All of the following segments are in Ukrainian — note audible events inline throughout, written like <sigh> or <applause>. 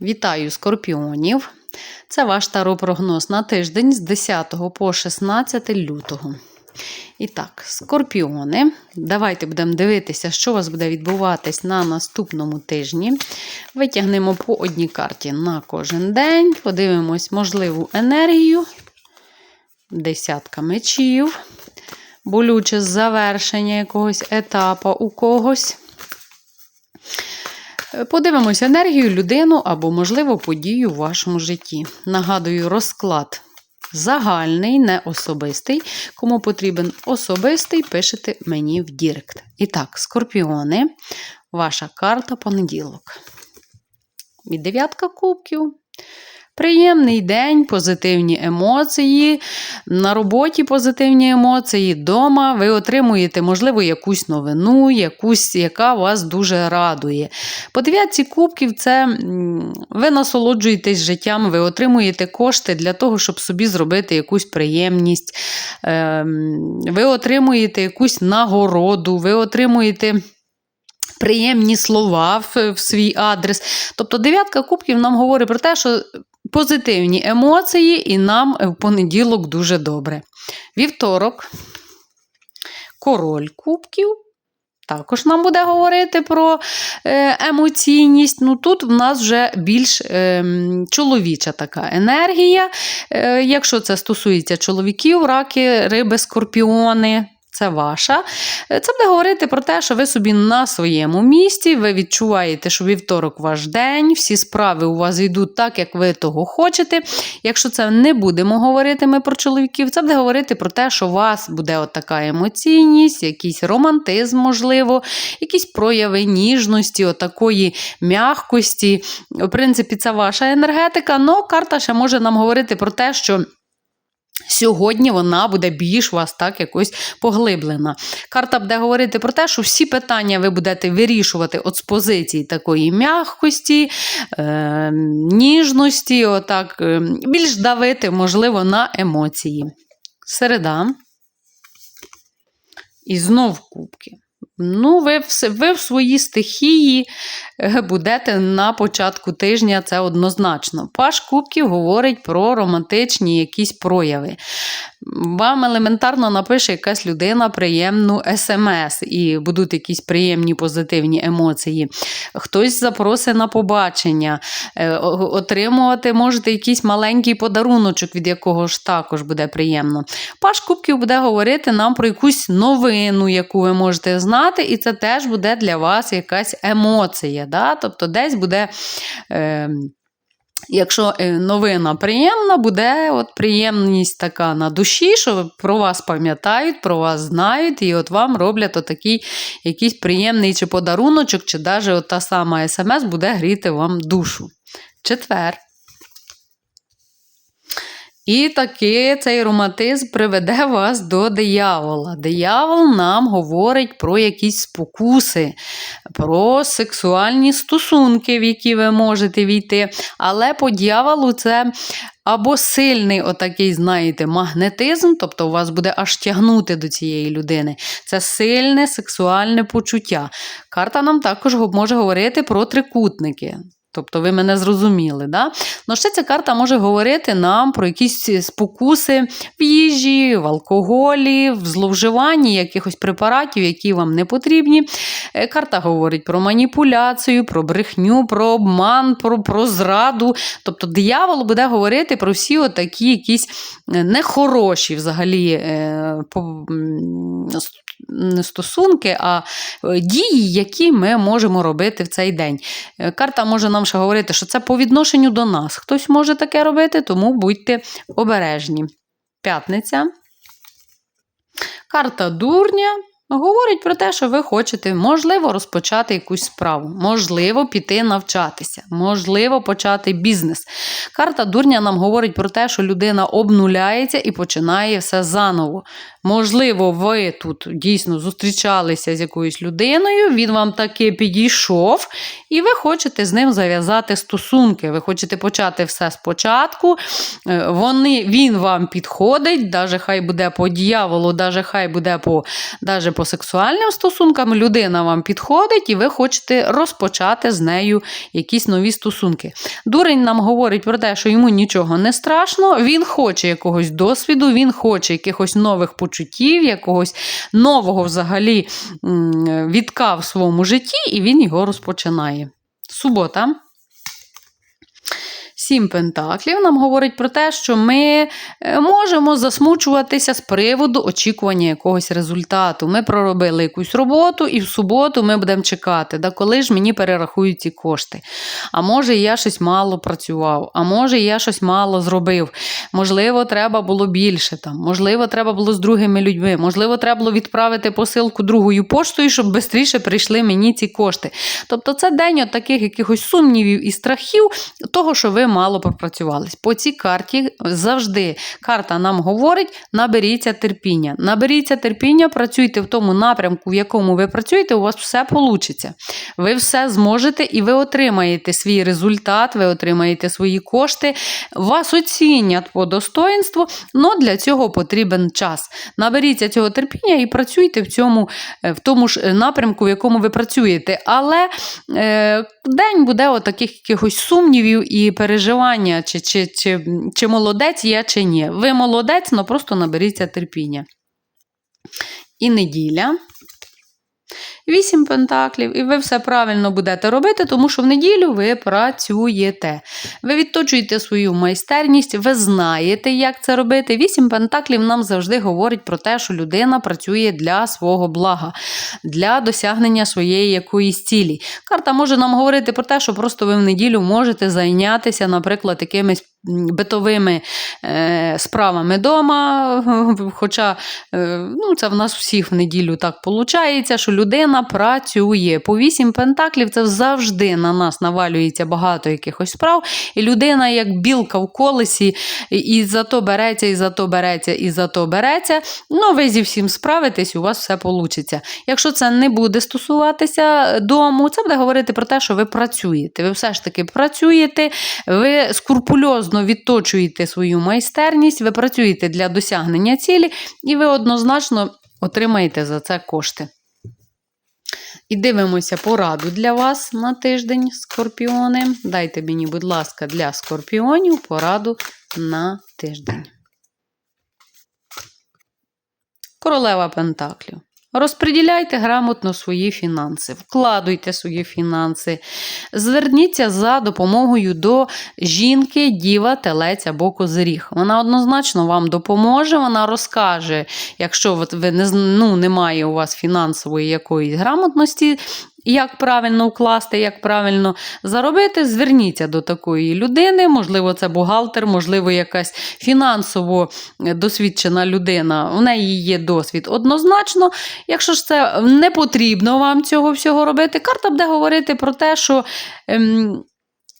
Вітаю скорпіонів! Це ваш таропрогноз на тиждень з 10 по 16 лютого. І так, скорпіони. Давайте будемо дивитися, що у вас буде відбуватись на наступному тижні. Витягнемо по одній карті на кожен день. Подивимось можливу енергію. Десятка мечів. Болюче завершення якогось етапу у когось. Подивимось енергію, людину або, можливо, подію в вашому житті. Нагадую, розклад загальний, не особистий. Кому потрібен особистий, пишете мені в Дірект. І так, скорпіони, ваша карта понеділок. І дев'ятка кубків. Приємний день, позитивні емоції. На роботі позитивні емоції. Дома ви отримуєте, можливо, якусь новину, якусь, яка вас дуже радує. По дев'ятці кубків, це ви насолоджуєтесь життям, ви отримуєте кошти для того, щоб собі зробити якусь приємність. Ем, Ви отримуєте якусь нагороду, ви отримуєте. Приємні слова в, в свій адрес. Тобто дев'ятка кубків нам говорить про те, що позитивні емоції, і нам в понеділок дуже добре. Вівторок, король кубків. Також нам буде говорити про е, емоційність. Ну тут в нас вже більш е, чоловіча така енергія. Е, якщо це стосується чоловіків, раки, риби, скорпіони. Це ваша. Е, Це буде говорити про те, що ви собі на своєму місці, ви відчуваєте, що вівторок ваш день, всі справи у вас йдуть так, як ви того хочете. Якщо це не будемо говорити ми про чоловіків, це буде говорити про те, що у вас буде от така емоційність, якийсь романтизм, можливо, якісь прояви ніжності, отакої м'якості. В принципі, це ваша енергетика, але карта ще може нам говорити про те, що. Сьогодні вона буде більш вас так якось поглиблена. Карта буде говорити про те, що всі питання ви будете вирішувати от з позиції такої м'якості, е, ніжності, отак, е, більш давити, можливо, на емоції. Середа. І знов кубки. Ну, ви, в- ви в своїй стихії е, будете на початку тижня, це однозначно. Паш Кубків говорить про романтичні якісь прояви. Вам елементарно напише якась людина приємну смс, і будуть якісь приємні позитивні емоції. Хтось запросить на побачення, е, отримувати можете якийсь маленький подаруночок, від якого ж також буде приємно. Паш Кубків буде говорити нам про якусь новину, яку ви можете знати, і це теж буде для вас якась емоція. Да? Тобто десь буде. Е, Якщо новина приємна, буде от приємність така на душі, що про вас пам'ятають, про вас знають, і от вам роблять отакий якийсь приємний чи подаруночок, чи навіть та сама смс буде гріти вам душу. Четвер. І таки цей романтизм приведе вас до диявола. Диявол нам говорить про якісь спокуси, про сексуальні стосунки, в які ви можете війти. Але по дьяволу це або сильний отакий, знаєте, магнетизм, тобто у вас буде аж тягнути до цієї людини. Це сильне сексуальне почуття. Карта нам також може говорити про трикутники. Тобто ви мене зрозуміли. Да? Ну, ще ця карта може говорити нам про якісь спокуси в їжі, в алкоголі, в зловживанні якихось препаратів, які вам не потрібні. Е, Карта говорить про маніпуляцію, про брехню, про обман, про, про зраду. Тобто диявол буде говорити про всі отакі якісь е, нехороші взагалі е, стосунки, а е, дії, які ми можемо робити в цей день. Е, Карта може нам ще говорити, що це по відношенню до нас. Хтось може таке робити, тому будьте обережні. П'ятниця. Карта дурня. Говорить про те, що ви хочете, можливо, розпочати якусь справу, можливо, піти навчатися, можливо, почати бізнес. Карта дурня нам говорить про те, що людина обнуляється і починає все заново. Можливо, ви тут дійсно зустрічалися з якоюсь людиною, він вам таки підійшов, і ви хочете з ним зав'язати стосунки. Ви хочете почати все спочатку. Е, Вони, він вам підходить, навіть хай буде по дьяволу, навіть хай буде по, даже по сексуальним стосункам, людина вам підходить, і ви хочете розпочати з нею якісь нові стосунки. Дурень нам говорить про те, що йому нічого не страшно, він хоче якогось досвіду, він хоче якихось нових почуттів, якогось нового взагалі м, відка в своєму житті, і він його розпочинає. Субота. Сім пентаклів нам говорить про те, що ми е, можемо засмучуватися з приводу очікування якогось результату. Ми проробили якусь роботу, і в суботу ми будемо чекати, да коли ж мені перерахують ці кошти. А може, я щось мало працював, а може, я щось мало зробив. Можливо, треба було більше там, можливо, треба було з другими людьми, можливо, треба було відправити посилку другою поштою, щоб швидше прийшли мені ці кошти. Тобто, це день от таких якихось сумнівів і страхів, того, що ви мало пропрацювались. По цій карті завжди карта нам говорить: наберіться терпіння. Наберіться терпіння, працюйте в тому напрямку, в якому ви працюєте, у вас все вийде. Ви все зможете і ви отримаєте свій результат, ви отримаєте свої кошти, вас оцінять по достоинству, але для цього потрібен час. Наберіться цього терпіння і працюйте в цьому е, в тому ж напрямку, в якому ви працюєте. Але е, день буде от таких якихось сумнівів і переживання, чи, чи, чи, чи молодець я, чи ні. Ви молодець, але просто наберіться терпіння. І неділя. Вісім пентаклів, і ви все правильно будете робити, тому що в неділю ви працюєте. Ви відточуєте свою майстерність, ви знаєте, як це робити. Вісім пентаклів нам завжди говорить про те, що людина працює для свого блага, для досягнення своєї якоїсь цілі. Карта може нам говорити про те, що просто ви в неділю можете зайнятися, наприклад, якимись битовими е, справами вдома. <laughs> Хоча е, ну, це в нас всіх в неділю так виходить, що людина працює. По вісім пентаклів це завжди на нас навалюється багато якихось справ, і людина, як білка в колесі, і- за то береться, і за то береться, і за то береться. Ну, ви зі всім справитесь, у вас все вийде. Якщо це не буде стосуватися дому, це буде говорити про те, що ви працюєте. Ви все ж таки працюєте, ви скрупульозно відточуєте свою майстерність, ви працюєте для досягнення цілі, і ви однозначно отримаєте за це кошти. І дивимося пораду для вас на тиждень, скорпіони. Дайте мені, будь ласка, для скорпіонів пораду на тиждень. Королева Пентаклів. Розподіляйте грамотно свої фінанси, вкладуйте свої фінанси, зверніться за допомогою до жінки, діва, телець або козиріг. Вона однозначно вам допоможе, вона розкаже, якщо ви не, ну, немає у вас фінансової якоїсь грамотності, як правильно вкласти, як правильно заробити, зверніться до такої людини. Можливо, це бухгалтер, можливо, якась фінансово досвідчена людина. У неї є досвід однозначно. Якщо ж це не потрібно вам цього всього робити, карта буде говорити про те, що. Ем,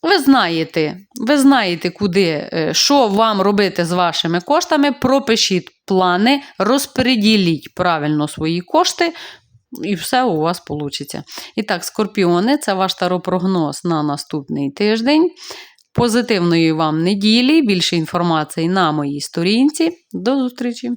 ви знаєте, ви знаєте, куди, е, що вам робити з вашими коштами. Пропишіть плани, розподіліть правильно свої кошти, і все у вас вийде. І так, скорпіони, це ваш таропрогноз на наступний тиждень. Позитивної вам неділі. Більше інформації на моїй сторінці. До зустрічі!